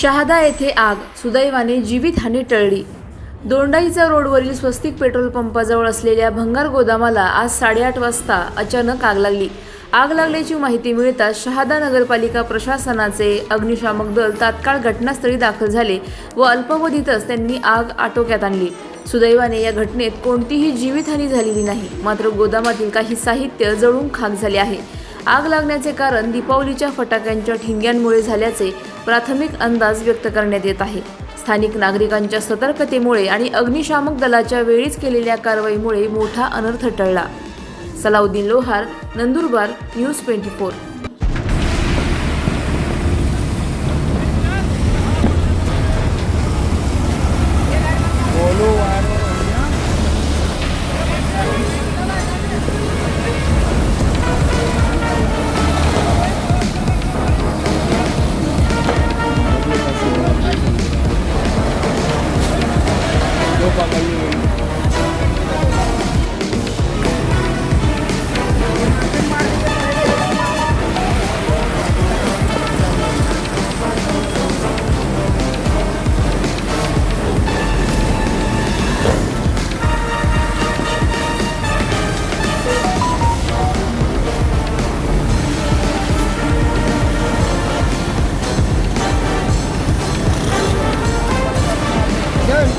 शहादा येथे आग सुदैवाने जीवितहानी टळली. दोंडाईचा रोडवरील स्वस्तिक पेट्रोल पंपाजवळ असलेल्या भंगार गोदामाला आज साडेआठ वाजता अचानक आग लागली. आग लागल्याची माहिती मिळताच शहादा नगरपालिका प्रशासनाचे अग्निशामक दल तात्काळ घटनास्थळी दाखल झाले व अल्पावधीतच त्यांनी आग आटोक्यात आणली. सुदैवाने या घटनेत कोणतीही जीवितहानी झालेली नाही मात्र गोदामातील काही साहित्य जळून खाक झाले आहे. आग लागण्याचे कारण दीपावलीच्या फटाक्यांच्या ठिंग्यांमुळे झाल्याचे प्राथमिक अंदाज व्यक्त करण्यात येत आहे. स्थानिक नागरिकांच्या सतर्कतेमुळे आणि अग्निशामक दलाच्या वेळीच केलेल्या कारवाईमुळे मोठा अनर्थ टळला. Salauddin Lohar Nandurbar news twenty four.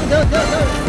go, go, go.